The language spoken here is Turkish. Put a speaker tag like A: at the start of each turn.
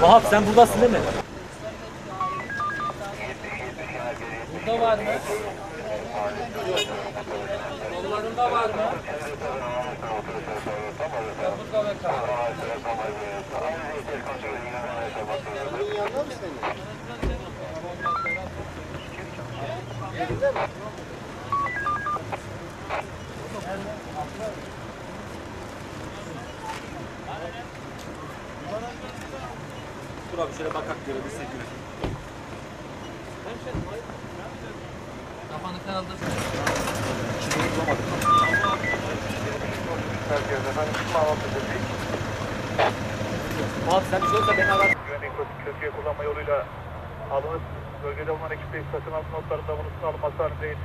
A: Vahap sen buradasın değil mi?
B: Burada var mı? Yollarında var mı? Burada ve Yanında mı senin? Evinde mi?
A: Dur abi şöyle bakak görebilsek göre.
B: Kafanı kaldır.
A: Vahap sen bir şey olursa beni ara.
C: Güvenlik köprüye kullanma yoluyla alınıp bölgede bulunan ekipte istasyon altı notlarında bunu alınması halinde